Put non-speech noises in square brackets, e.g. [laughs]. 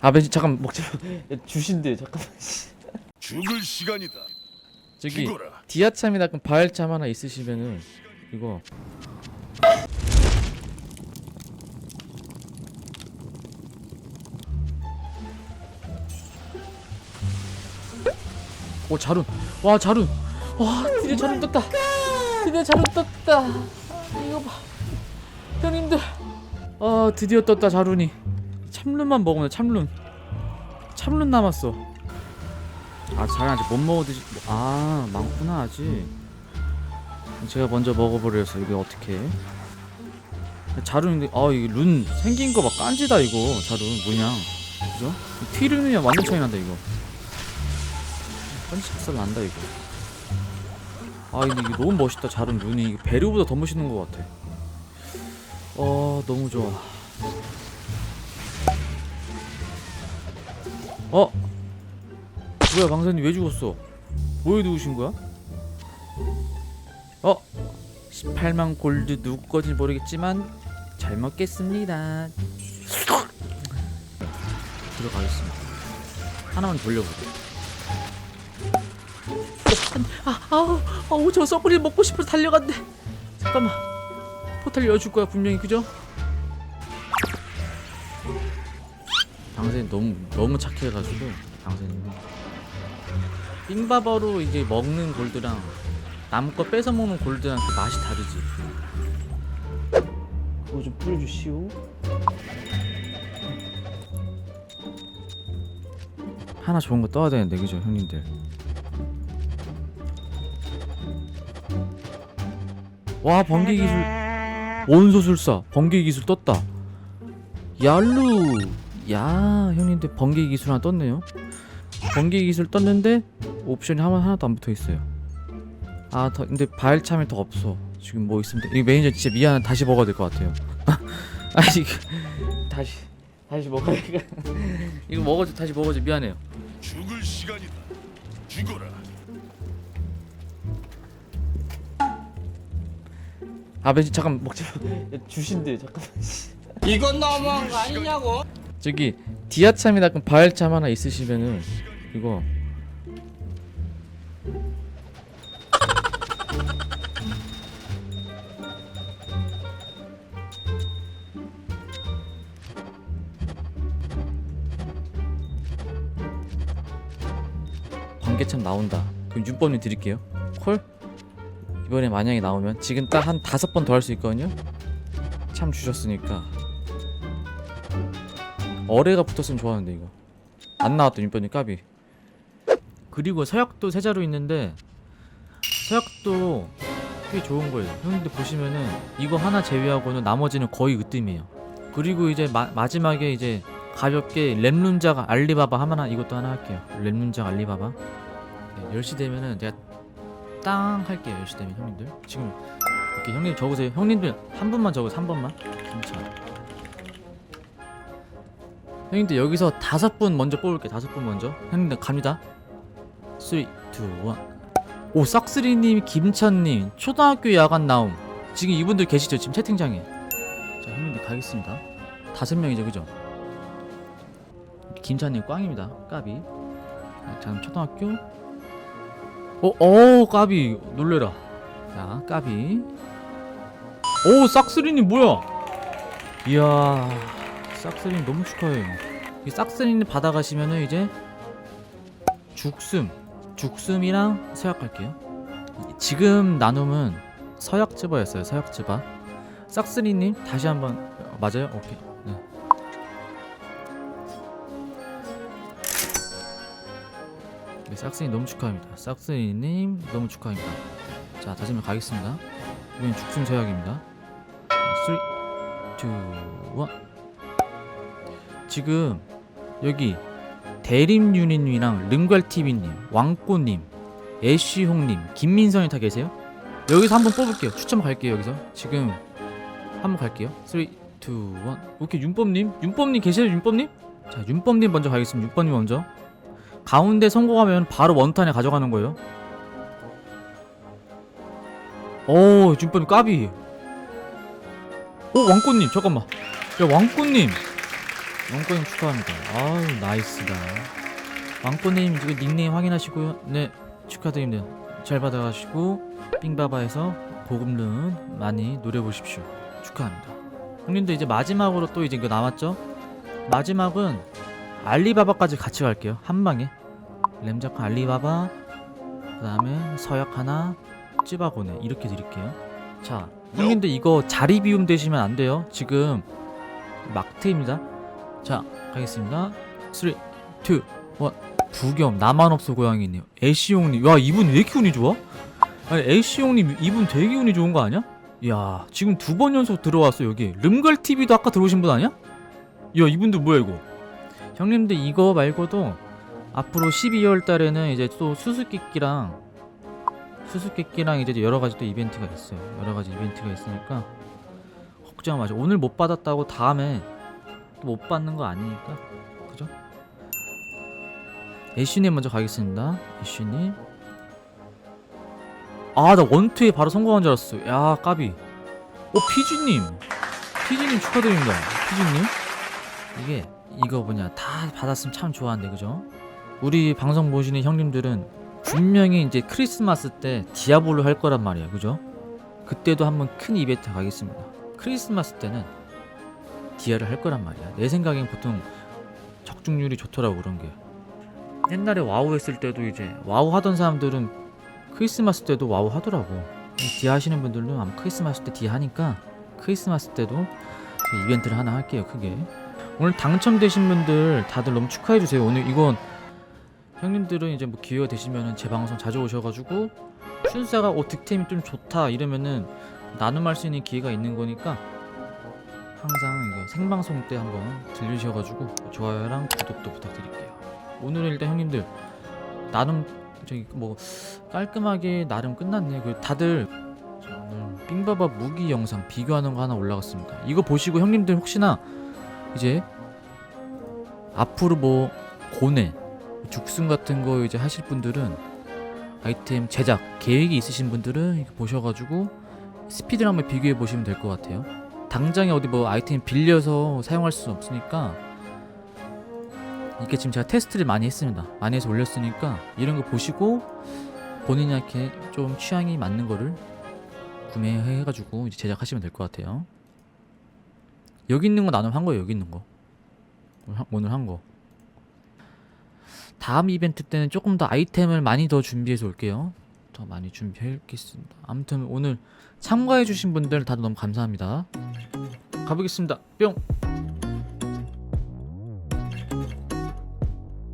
아 벤지 잠깐 먹지 마 주신대 잠깐만. 죽을 시간이다. 저기 죽어라. 디아참이나 그 바알참 하나 있으시면은 이거. 오 자룬. 와 자룬. 와 드디어 자룬 떴다. 드디어 자룬 떴다. 이거 봐. 형님들. 아 드디어 떴다 자룬이 참룬만 먹으면 돼, 참룬 참룬 남았어. 아잘 아직 못 먹어드시 아 많구나 아직. 제가 먼저 먹어버려서 이게 어떻게. 자루인데 아 이게 룬 생긴 거 막 깐지다 이거. 자루 뭐냐 그죠? 튀르면 완전 차이 난다 이거. 깐지 작살 난다 이거. 아 근데 이게 너무 멋있다 자루 룬이. 베르보다 더 멋있는 것 같아. 어 너무 좋아 어 뭐야 강사님 왜 죽었어? 뭐에 누우신 거야? 어? 18만 골드 누구 건지 모르겠지만 잘 먹겠습니다. 들어가겠습니다. 하나만 돌려보게. 아, 아우, 아우, 저 썩구리 먹고 싶어서 달려간대. 잠깐만. 포탈 열어줄 거야 분명히 그죠? 당신 너무 너무 착해가지고 당신이 빙바버로 이제 먹는 골드랑 남 거 뺏어 먹는 골드랑 그 맛이 다르지. 그거 좀 뿌려주시오. 하나 좋은 거 떠야 되는데 그죠 형님들. 와 번개 기술 원소술사 번개 기술 떴다. 얄루 야 형님들 번개 기술 하나 떴네요. 번개 기술 떴는데 옵션이 하나 하나도 안 붙어 있어요. 아, 더, 근데 바일참이 더 없어. 지금 뭐 있으면 돼. 이 매니저 진짜 미안. 다시 먹어야 될 것 같아요. [laughs] 아, 이거 다시 다시 먹어야 돼. [laughs] 이거 먹어줘. 다시 먹어줘. 미안해요. 죽을 시간이다. 죽어라. 아, 매니저 잠깐 마. [laughs] 주신대. 잠깐만. 이건 너무한 거 아니냐고? 저기 디아참이나 그 바일참 하나 있으시면은 이거 번개참 나온다. 그럼 윤법님 드릴게요. 콜? 이번에 만약에 나오면 지금 딱 한 다섯 번 더 할 수 있거든요. 참 주셨으니까 어뢰가 붙었으면 좋아하는데 이거. 안 나왔던 윤변이 까비. 그리고 서약도 세 자루 있는데 서약도 꽤 좋은 거예요. 형님들 보시면은 이거 하나 제외하고는 나머지는 거의 으뜸이에요. 그리고 이제 마, 마지막에 이제 가볍게 랩룬자가 알리바바 하나 이것도 하나 할게요. 랩룬자 알리바바. 네, 10시 되면은 제가 땅 할게요 10시 되면 형님들. 지금 이렇게 형님 적으세요. 형님들 한 분만 적으세요 한 번만. 괜찮아 형님들 여기서 다섯 분 먼저 뽑을게 다섯 분 먼저. 형님들 갑니다. 3, 2, 1 오 싹스리님 김찬님 초등학교 야간 나옴. 지금 이분들 계시죠? 지금 채팅창에. 자 형님들 가겠습니다. 다섯 명이죠 그죠? 김찬님 꽝입니다. 까비. 자 다음 초등학교. 어, 어 까비. 놀래라. 자 까비. 오 싹스리님 뭐야? 이야 싹스린 너무 축하해요. 이 싹스린 받아가시면은 이제 죽숨, 죽숨이랑 서약 할게요. 지금 나눔은 서약즈바였어요. 서약즈바. 싹스린님 다시 한번 어, 맞아요? 오케이. 네. 네, 싹스린 너무 축하합니다. 싹스린님 너무 축하합니다. 자 다시 한번 가겠습니다. 이건 죽숨 서약입니다. 3, 2, 1 지금 여기 대림유니님이랑 름갈TV님, 왕꼬님, 애쉬홍님, 김민성이 다 계세요? 여기서 한번 뽑을게요. 추첨 갈게요. 여기서 지금 한번 갈게요. 3, 2, 1 오케이 윤법님, 윤법님 계세요? 윤법님? 자 윤법님 먼저 가겠습니다. 윤법님 먼저 가운데 성공하면 바로 원탄에 가져가는 거예요. 오 윤법님 까비. 오 왕꼬님 잠깐만. 야 왕꼬님. 왕꼬님 축하합니다. 아우 나이스다. 왕꼬님 이거 닉네임 확인하시고요. 네 축하드립니다. 잘 받아가시고 삥바바에서 고급룬 많이 노려보십시오. 축하합니다. 형님들 이제 마지막으로 또 이제 이거 남았죠? 마지막은 알리바바까지 같이 갈게요. 한 방에 램자카 알리바바 그 다음에 서약 하나 찌바고네 이렇게 드릴게요. 자 형님들 이거 자리 비움 되시면 안 돼요. 지금 막트입니다. 자 가겠습니다. 3, 2, 1 부겸 나만 없어 고양이네요. 애쉬 형님 야 이분 왜 이렇게 운이 좋아? 아니 애쉬 형님 이분 되게 운이 좋은 거 아니야? 야 지금 두 번 연속 들어왔어 여기 름갈 TV도 아까 들어오신 분 아니야? 야 이분들 뭐야 이거? 형님들 이거 말고도 앞으로 12월 달에는 이제 또 수수께끼랑 수수께끼랑 이제 여러 가지 또 이벤트가 있어요. 여러 가지 이벤트가 있으니까 걱정 마세요. 오늘 못 받았다고 다음에 또 못 받는 거 아니니까 그죠? 애쉬님 먼저 가겠습니다. 애쉬님. 아 나 원투에 바로 성공한 줄 알았어. 야 까비. 오 피지님. 피지님 축하드립니다. 피지님. 이게 이거 뭐냐 다 받았으면 참 좋아한데 그죠? 우리 방송 보시는 형님들은 분명히 이제 크리스마스 때 디아블로 할 거란 말이야 그죠? 그때도 한번 큰 이벤트 가겠습니다 크리스마스 때는 디아를 할 거란 말이야. 내 생각엔 보통 적중률이 좋더라고 그런 게. 옛날에 와우 했을 때도 이제 와우 하던 사람들은 크리스마스 때도 와우 하더라고. 이 디아 하시는 분들도 아마 크리스마스 때 디아 하니까 크리스마스 때도 제가 이벤트를 하나 할게요 크게. 오늘 당첨되신 분들 다들 너무 축하해 주세요. 오늘 이건 형님들은 이제 뭐 기회가 되시면은 제 방송 자주 오셔가지고 춘사가 오 득템이 좀 좋다 이러면은 나눔할 수 있는 기회가 있는 거니까 항상 이거 생방송 때 한번 들리셔가지고 좋아요랑 구독도 부탁드릴게요. 오늘은 일단 형님들 나름 저기 뭐 깔끔하게 나름 끝났네. 그 다들 자, 오늘 삥바바 무기 영상 비교하는 거 하나 올라갔습니다. 이거 보시고 형님들 혹시나 이제 앞으로 뭐 고뇌, 죽순 같은 거 이제 하실 분들은 아이템 제작 계획이 있으신 분들은 보셔가지고 스피드를 한번 비교해 보시면 될 것 같아요. 당장에 어디 뭐 아이템 빌려서 사용할 수 없으니까 이게 지금 제가 테스트를 많이 했습니다. 많이 해서 올렸으니까 이런 거 보시고 본인한테 좀 취향이 맞는 거를 구매해가지고 이제 제작하시면 될 것 같아요. 여기 있는 거 나눔 한 거예요. 여기 있는 거 오늘 한 거. 다음 이벤트 때는 조금 더 아이템을 많이 더 준비해서 올게요. 더 많이 준비하겠습니다. 아무튼 오늘 참가해 주신 분들 다들 너무 감사합니다. 가보겠습니다. 뿅.